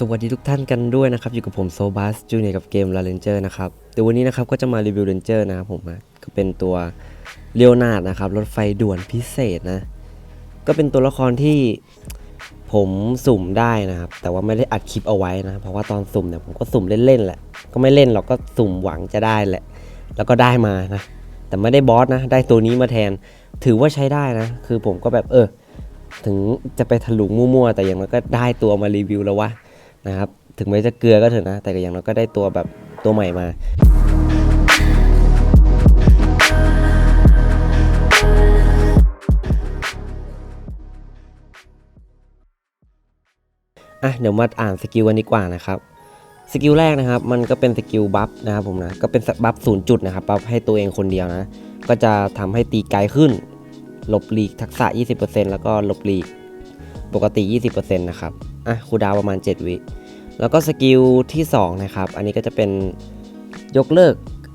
สวัสดีทุกท่านกันด้วยนะครับ อยู่กับผมโซบัสจูเนียกับเกมลาเรนเจอร์นะครับเดี๋ยววันนี้นะครับก็จะมารีวิวเรนเจอร์นะครับผมนะก็เป็นตัวเลียวนาดนะครับ รถไฟด่วนพิเศษนะ ก็เป็นตัวละครที่ผมสุ่มได้นะครับ แต่ว่าไม่ได้อัดคลิปเอาไว้นะ เพราะว่าตอนสุ่มเนี่ยผมก็สุ่มเล่นๆแหละ ก็ไม่เล่นหรอกก็สุ่มหวังจะได้แหละ แล้วก็ได้มานะ แต่ไม่ได้บอสนะ ได้ตัวนี้มาแทน ถือว่าใช้ได้นะ คือผมก็แบบเออ ถึงจะไปถลุงมั่วๆ แต่อย่างน้อยก็ได้ตัวมารีวิวแล้ววะ นะครับ ถึงแม้จะเกลือก็เถอะนะ แต่ก็อย่างน้อยก็ได้ตัวแบบตัวใหม่มาอะเดี๋ยวมาอ่านสกิลกันดีกว่านะครับสกิลแรกนะครับ มันก็เป็นสกิลบัฟนะครับผมนะ ก็เป็นบัฟศูนย์จุดนะครับบัฟให้ตัวเองคนเดียวนะ ก็จะทำให้ตีไกลขึ้น หลบหลีกทักษะ 20%แล้วก็หลบหลีกปกติ 20%นะครับ อะคูดาวประมาณ 7 วิ แล้วก็สกิลที่ 2 นะครับ อันนี้ก็จะเป็นยกเลิก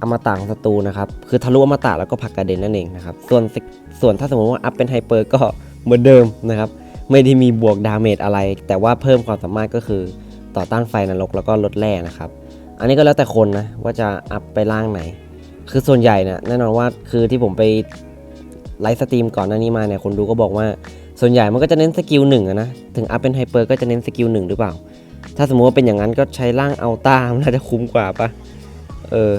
อมตะของศัตรูนะครับ คือทะลุอมตะแล้วก็ผักกระเด็นนั่นเองนะครับ ส่วนส่วนถ้าสมมติว่าอัพเป็นไฮเปอร์ก็เหมือนเดิมนะครับ ไม่ได้มีบวกดาเมจอะไร แต่ว่าเพิ่มความสามารถก็คือต่อต้านไฟนรกแล้วก็ลดแร่นะครับ อันนี้ก็แล้วแต่คนนะว่าจะอัพไปล่างไหน คือส่วนใหญ่เนี่ยแน่นอนว่าคือที่ผมไปไลฟ์สตรีมก่อนหน้านี้มาเนี่ยคนดูก็บอกว่า ส่วนใหญ่มันก็จะเน้นสกิลหนึ่งนะ ถึงอัพเป็นไฮเปอร์ก็จะเน้นสกิลหนึ่งหรือเปล่า ถ้าสมมติว่าเป็นอย่างนั้นก็ใช้ร่างเอัลต้ามันน่าจะคุ้มกว่าปะเออ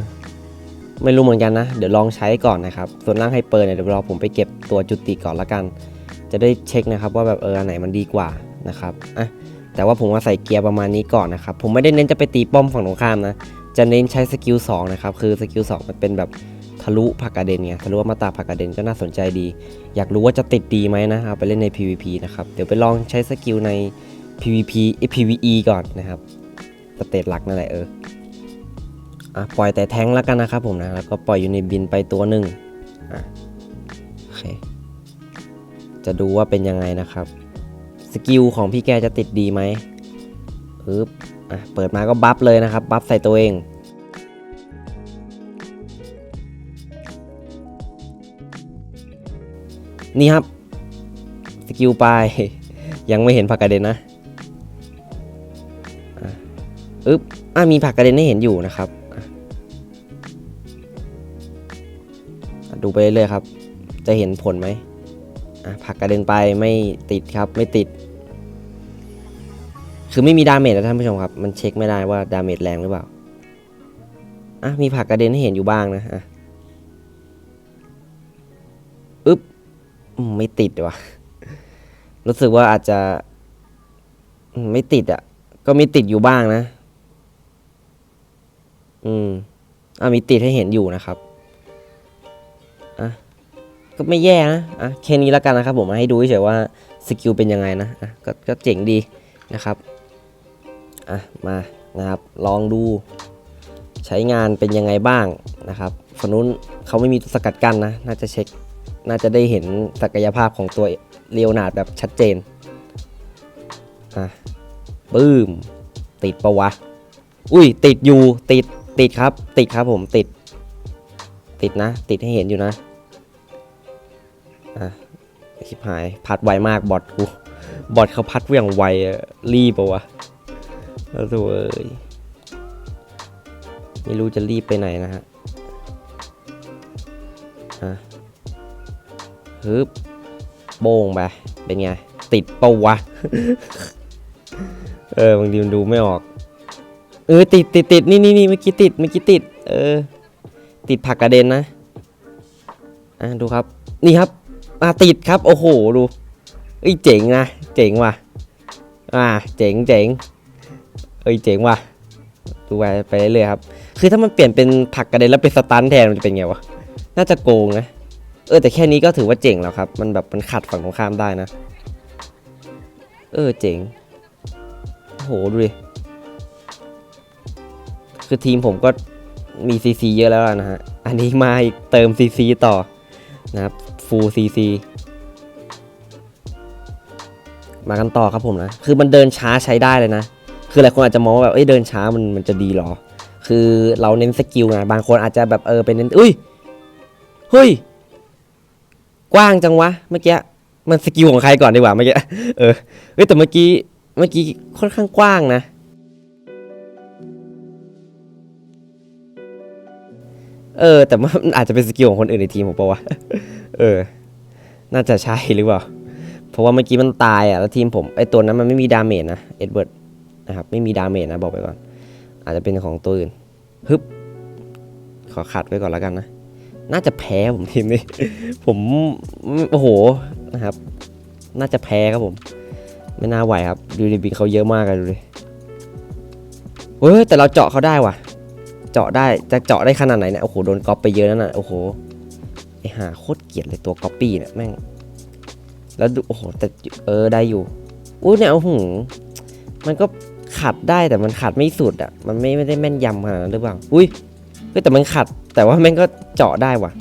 ไม่รู้เหมือนกันนะ เดี๋ยวลองใช้ก่อนนะครับ ส่วนร่างไฮเปอร์เนี่ยเดี๋ยวรอผมไปเก็บตัวจุติก่อนละกัน จะได้เช็คนะครับว่าแบบเอออันไหนมันดีกว่านะครับอะแต่ว่าผมว่าใส่เกียร์ประมาณนี้ก่อนนะครับ ผมไม่ได้เน้นจะไปตีป้อมฝั่งตรงข้ามนะ จะเน้นใช้สกิล2นะครับ คือสกิล2มันเป็นแบบ ทะลุผักกระเดนไงทะลุมาตาผักกระเดนก็น่าสนใจดี อยากรู้ว่าจะติดดีไหมนะเอาไปเล่นใน PVP นะครับ เดี๋ยวไปลองใช้สกิลใน PVP PVE ก่อนนะครับสเตตหลักนั่นแหละเอออะปล่อยแต่แท้งแล้วกันนะครับผมนะ แล้วก็ปล่อยอยู่ในบินไปตัวหนึ่งอะโอเคจะดูว่าเป็นยังไงนะครับ สกิลของพี่แกจะติดดีไหมอึ๊บอะเปิดมาก็บัฟเลยนะครับ บัฟใส่ตัวเอง นี่ครับ สกิลไป ยังไม่เห็นผักกระเด็นนะอึ๊บอะมีผักกระเด็นให้เห็นอยู่นะครับ ดูไปเรื่อยๆครับ จะเห็นผลไหมอะผักกระเด็นไปไม่ติดครับ ไม่ติด คือไม่มีดาเมจนะท่านผู้ชมครับ มันเช็คไม่ได้ว่าดาเมจแรงหรือเปล่า อะมีผักกระเด็นให้เห็นอยู่บ้างนะอะ ไม่ติดว่ะรู้สึกว่าอาจจะ ไม่ติดอะ ก็มีติดอยู่บ้างนะ อืมอะมีติดให้เห็นอยู่นะครับอะก็ไม่แย่นะอะแค่นี้แล้วกันนะครับ ผมมาให้ดูเฉยว่าสกิลเป็นยังไงนะอะก็ก็เจ๋งดีนะครับอะมานะครับ ลองดู ใช้งานเป็นยังไงบ้างนะครับฝั่งนู้นเขาไม่มีตัวสกัดกั้นนะ น่าจะเช็ค น่าจะได้เห็นศักยภาพของตัวเลียวนาดแบบชัดเจนอะปื้ม ติดปะวะ อุ้ย ติดอยู่ ติด ติดครับ ติดครับผม ติด ติดนะ ติดให้เห็นอยู่นะ อะชิบหาย พัดไวมากบอทกู บอทเขาพัดเวียงไวรีบปะวะแล้วตัวเอ้ยไม่รู้จะรีบไปไหนนะฮะอะ ฮึบโป้งไป เป็นไง ติดปะวะ เออบางทีมันดูไม่ออก เออ ติดติดติดนี่นี่นี่เมื่อกี้ติดเมื่อกี้ติด เออ ติดผักกระเด็นนะ อะดูครับ นี่ครับอะติดครับ โอ้โห ดูเอ้ยเจ๋งนะ เจ๋งว่ะ อ่า เจ๋งเจ๋งเอ้ยเจ๋งว่ะ ดูไปไปเรื่อยๆครับ คือถ้ามันเปลี่ยนเป็นผักกระเด็นแล้วเป็นสตันแทนมันจะเป็นไงวะ น่าจะโกงนะ เออแต่แค่นี้ก็ถือว่าเจ๋งแล้วครับ มันแบบมันขัดฝั่งตรงข้ามได้นะ เออเจ๋งโอ้โหดูดิ คือทีมผมก็มีซีซีเยอะแล้วนะฮะ อันนี้มาอีกเติมซีซีต่อนะครับฟูลซีซีมากันต่อครับผมนะ คือมันเดินช้าใช้ได้เลยนะ คือหลายคนอาจจะมองว่าแบบเอ้ยเดินช้ามันมันจะดีหรอ คือเราเน้นสกิลไงบางคนอาจจะแบบเออเป็นเน้นอุ้ยเฮ้ย กว้างจังวะเมื่อกี้มันสกิลของใครก่อนดีกว่าเมื่อกี้เออเฮ้ยแต่เมื่อกี้เมื่อกี้ค่อนข้างกว้างนะ เออ แต่มันอาจจะเป็นสกิลของคนอื่นในทีมผมปะวะเออ น่าจะใช่หรือเปล่า เพราะว่าเมื่อกี้มันตายอะแล้วทีมผมไอตัวนั้นมันไม่มีดาเมจนะเอ็ดเวิร์ดนะครับไม่มีดาเมจนะบอกไปก่อน อาจจะเป็นของตัวอื่นฮึบขอขัดไว้ก่อนแล้วกันนะ น่าจะแพ้ผมทีมนี้ ผมโอ้โหนะครับ น่าจะแพ้ครับผม ไม่น่าไหวครับดูดิบินเขาเยอะมากเลยดูดิเฮ้ยแต่เราเจาะเขาได้ว่ะ เจาะได้จะเจาะได้ขนาดไหนเนี่ยโอ้โหโดนก๊อปไปเยอะนั่นน่ะโอ้โหไอห่าโคตรเกลียดเลยตัวก๊อปปี้เนี่ยแม่งแล้วดูโอ้โหแต่เออได้อยู่อู้เนี่ยโอ้โหมันก็ขัดได้แต่มันขัดไม่สุดอะมันไม่ไม่ได้แม่นยำขนาดนั้นหรือเปล่าอุ้ย เฮ้ยแต่มันขัด แต่ว่าแม่งก็เจาะได้ว่ะ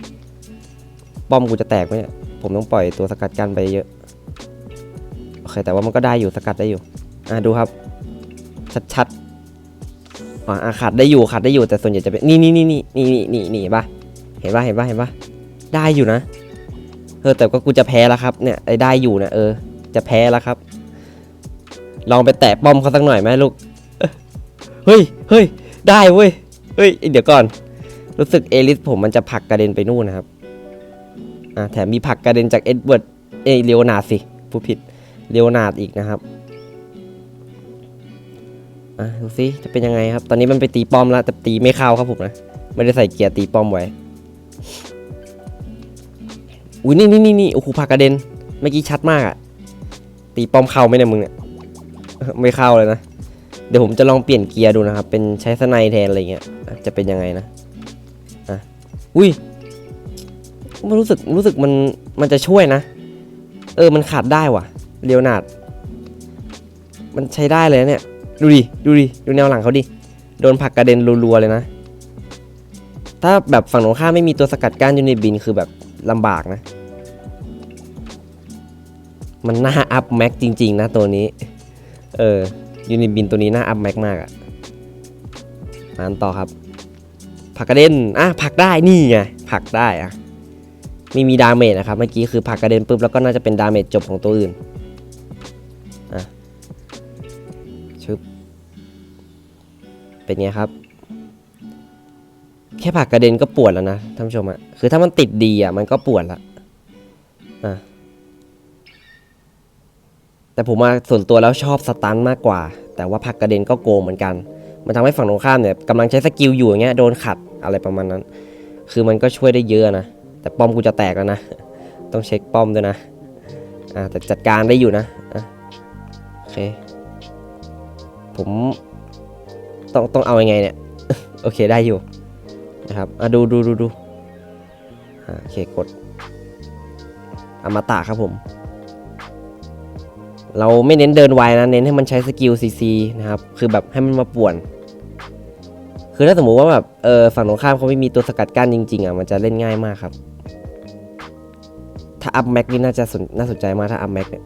ป้อมกูจะแตกไหมเนี่ย ผมต้องปล่อยตัวสกัดกันไปเยอะ โอเค แต่ว่ามันก็ได้อยู่สกัดได้อยู่ อะดูครับ ชัดๆอะขัดได้อยู่ขัดได้อยู่แต่ส่วนใหญ่จะเป็นนี่นี่นี่นี่นี่นี่นี่ป่ะเห็นป่ะเห็นป่ะเห็นป่ะได้อยู่นะเออแต่ก็กูจะแพ้แล้วครับเนี่ยไอ้ได้อยู่นะเออ จะแพ้แล้วครับ ลองไปแตะป้อมเขาสักหน่อยไหมลูก เฮ้ยเฮ้ยได้เว้ย เฮ้ย เดี๋ยวก่อน รู้สึกเอลิสผมมันจะผลักกระเด็นไปนู่นนะครับ อ่าแถมมีผลักกระเด็นจากเอ็ดเวิร์ดเอเลโอนาร์ดสิผู้ผิดเลโอนาร์ดอีกนะครับ อะดูสิจะเป็นยังไงครับ ตอนนี้มันไปตีป้อมแล้วแต่ตีไม่เข้าครับผมนะ ไม่ได้ใส่เกียร์ตีป้อมไว้ อุ้ยนี่นี่นี่นี่โอ้โหพากกระเด็น เมื่อกี้ชัดมากอะตีป้อมเข้าไหมเนี่ยมึงเนี่ยไม่เข้าเลยนะ เดี๋ยวผมจะลองเปลี่ยนเกียร์ดูนะครับ เป็นใช้สไนแทนอะไรเงี้ย จะเป็นยังไงนะ อุ้ยมันรู้สึกรู้สึกมันมันจะช่วยนะ เออมันขาดได้ว่ะเลียวนาดมันใช้ได้เลยเนี่ย ดูดิดูดิดูแนวหลังเขาดิ โดนผักกระเด็นรัวๆเลยนะ ถ้าแบบฝั่งตรงข้ามไม่มีตัวสกัดกั้นยูนิบินคือแบบลำบากนะ มันน่าอัพแม็กจริง ๆ นะตัวนี้ เออยูนิบินตัวนี้น่าอัพแม็กมากอะมาอันต่อครับ ผักกระเด็นอะผักได้นี่ไงผักได้อะม่มีดาเมจนะครับเมื่อกี้คือผักกระเด็นปุ๊บแล้วก็น่าจะเป็นดาเมจจบของตัวอื่นอะชึบเป็นไงครับ แค่ผักกระเด็นก็ปวดแล้วนะท่านผู้ชมอะคือถ้ามันติดดีอะมันก็ปวดละอะแต่ผมมาส่วนตัวแล้วชอบสตันมากกว่า แต่ว่าผักกระเด็นก็โกงเหมือนกัน มันทำให้ฝั่งตรงข้ามเนี่ยกำลังใช้สกิลอยู่อย่างเงี้ยโดนขัด อะไรประมาณนั้น คือมันก็ช่วยได้เยอะนะ แต่ป้อมกูจะแตกแล้วนะ ต้องเช็คป้อมด้วยนะ อ่าแต่จัดการได้อยู่นะอะโอเค ผมต้องต้องเอาอยัางไงเนี่ย โอเคได้อยู่นะครับ อะดูดูดูดูอ่าโอเคกดอมตะครับผม เราไม่เน้นเดินไวนะ เน้นให้มันใช้สกิลซีซีนะครับ คือแบบให้มันมาป่วน คือถ้าสมมุติว่าแบบเออฝั่งตรงข้ามเขาไม่มีตัวสกัดกั้นจริงๆอะมันจะเล่นง่ายมากครับ ถ้าอัพแม็กนี่น่าจะสนน่าสนใจมากถ้าอัพแม็กเนี่ย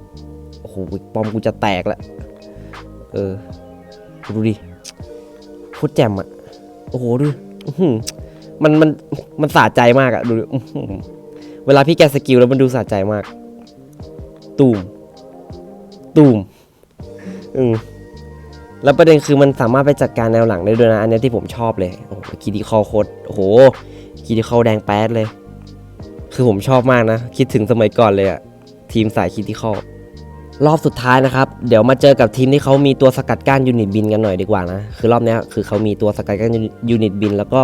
โอ้โหปอมกูจะแตกแล้วเออดูดิโคตรแจ่มอะโอ้โหดูมันมันมันสะใจมากอะดูเวลาพี่แกสกิลแล้วมันดูสะใจมาก ตูมตูมอืม แล้วประเด็นคือมันสามารถไปจัดการแนวหลังได้ด้วยนะ อันนี้ที่ผมชอบเลย โอ้โหคีดีคอโคตรโอ้โหคีดีคอแดงแป๊ดเลย คือผมชอบมากนะ คิดถึงสมัยก่อนเลยอะทีมสายคีดีคอรอบสุดท้ายนะครับ เดี๋ยวมาเจอกับทีมที่เขามีตัวสกัดกั้นยูนิตบินกันหน่อยดีกว่านะ คือรอบนี้คือเขามีตัวสกัดกั้นยูนิตบิน แล้วก็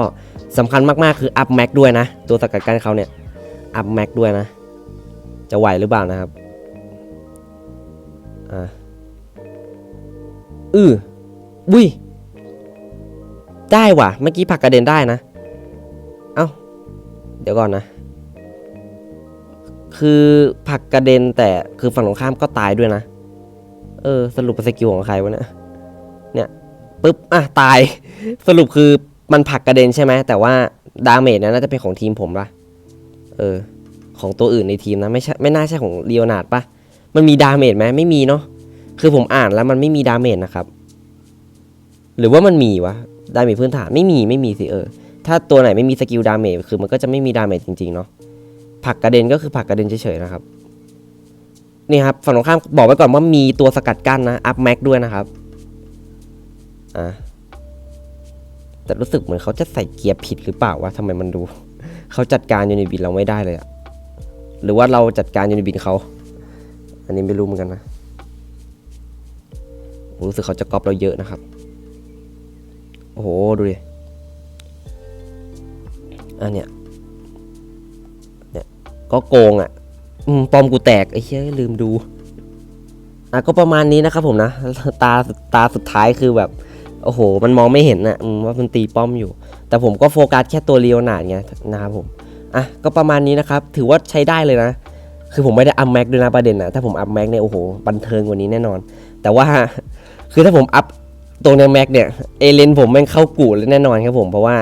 สำคัญมากๆคืออัพแม็กด้วยนะ ตัวสกัดกั้นเขาเนี่ยอัพแม็กด้วยนะ จะไหวหรือเปล่านะครับ อ่า อือบุ้ยได้ว่ะ เมื่อกี้ผักกระเด็นได้นะ เอ้า เดี๋ยวก่อนนะ คือผักกระเด็นแต่คือฝั่งตรงข้ามก็ตายด้วยนะ เออ สรุปเป็นสกิลของใครวะเนี่ย เนี่ยปุ๊บ อะ ตาย สรุปคือมันผักกระเด็นใช่ไหม แต่ว่าดาเมจนะน่าจะเป็นของทีมผมปะเออ ของตัวอื่นในทีมนะ ไม่ใช่ ไม่น่าใช่ของเลียวนาดปะมันมีดาเมจไหมไม่มีเนาะ คือผมอ่านแล้วมันไม่มีดาเมจนะครับ หรือว่ามันมีวะดาเมจพื้นฐานไม่มีไม่มีสิเออ ถ้าตัวไหนไม่มีสกิลดาเมจคือมันก็จะไม่มีดาเมจจริงๆเนาะผักกระเด็นก็คือผักกระเด็นเฉยๆนะครับนี่ครับฝั่งตรงข้ามบอกไว้ก่อนว่ามีตัวสกัดกั้นนะอัพแม็กด้วยนะครับอะแต่รู้สึกเหมือนเขาจะใส่เกียร์ผิดหรือเปล่าวะทำไมมันดู เขาจัดการยูนิบินเราไม่ได้เลยอะหรือว่าเราจัดการยูนิบินเขา อันนี้ไม่รู้เหมือนกันนะ ผมรู้สึกเขาจะก๊อปเราเยอะนะครับ โอ้โห ดูดิ อันเนี้ย เนี่ย ก็โกงอะ่ะ อืมปอมกูแตกไอ้เหี้ยลืมดู อะก็ประมาณนี้นะครับผมนะ ตาตาสุดท้ายคือแบบ โอ้โห มันมองไม่เห็นนะอืมว่ามันตีป้อมอยู่ แต่ผมก็โฟกัสแค่ตัวเรียวหนาดไงนะครับผม อะ ก็ประมาณนี้นะครับ ถือว่าใช้ได้เลยนะคือผมไม่ได้อัพแม็กด้วยนะประเด็นนะถ้าผมอัพแม็กเนี่ยโอ้โหบันเทิงกว่านี้แน่นอน แต่ว่า คือถ้าผมอัพตรงในแม็กเนี่ยเอเลนผมแม่งเข้ากูดเลยแน่นอนครับผมเพราะว่า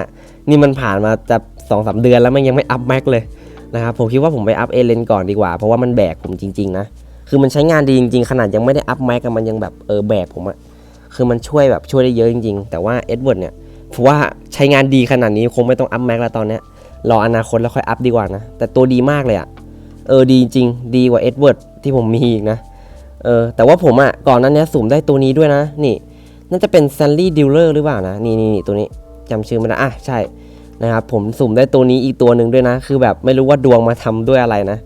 นี่มันผ่านมาจะสองสามเดือนแล้วมันยังไม่อัพแม็กเลยนะครับผมคิดว่าผมไปอัพเอเลนก่อนดีกว่า เพราะว่ามันแบกผมจริง ๆ นะ คือมันใช้งานดีจริง ๆ ขนาดยังไม่ได้อัพแม็กมันยังแบบเออแบกผมอะคือมันช่วยแบบช่วยได้เยอะจริง ๆ แต่ว่าเอ็ดเวิร์ดเนี่ยผมว่าใช้งานดีขนาดนี้คงไม่ต้องอัพแม็กแล้วตอนเนี้ยรออนาคตแล้วค่อยอัพดีกว่านะ แต่ตัวดีมากเลยอะเออดีจริงดีกว่าเอ็ดเวิร์ดที่ผมมีอีกนะ เออแต่ว่าผมอะก่อนนั้นเนี้ยสุ่มได้ตัวนี้ด้วยนะ นี่ น่าจะเป็น s ซ l ลี่ดิลเลอร์หรือเปล่านะ นี่นี่นี่ตัวนี้จำชื่อไม่ได้อะใช่นะครับผมสุ่มได้ตัวนี้อีกตัวหนึ่งด้วยนะ คือแบบไม่รู้ว่าดวงมาทำด้วยอะไรนะ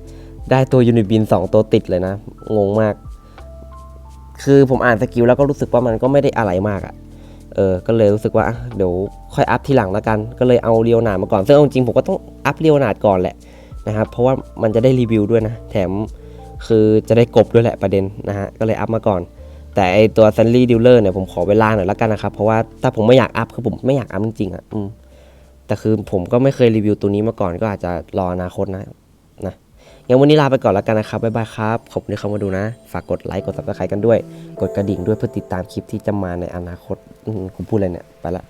ได้ตัวยูนิบิน2ตัวติดเลยนะ งงมาก คือผมอ่านสกิลแล้วก็รู้สึกว่ามันก็ไม่ได้อะไรมากอะเออ ก็เลยรู้สึกว่าเดี๋ยวค่อยอัพทีหลังแล้วกัน ก็เลยเอาเรียวนาดมาก่อน ซึ่งเอาจริงผมก็ต้องอัพเรียวนาดก่อนแหละนะครับ เพราะว่ามันจะได้รีวิวด้วยนะ แถม คือจะได้กบด้วยแหละประเด็นนะฮะก็เลยอัพมาก่อน แต่ไอตัวซันลี่ดิลเลอร์เนี่ยผมขอเวลาหน่อยแล้วกันนะครับ เพราะว่าถ้าผมไม่อยากอัพคือผมไม่อยากอัพจริงๆอะอืมแต่คือผมก็ไม่เคยรีวิวตัวนี้มาก่อนก็อาจจะรออนาคตนะนะงั้นวันนี้ลาไปก่อนแล้วกันนะครับบ๊ายบายครับ ขอบคุณที่เข้ามาดูนะ ฝากกดไลค์กดซับสไครต์กันด้วย กดกระดิ่งด้วยเพื่อติดตามคลิปที่จะมาในอนาคตอืมผมพูดอะไรเนี่ย ไปละ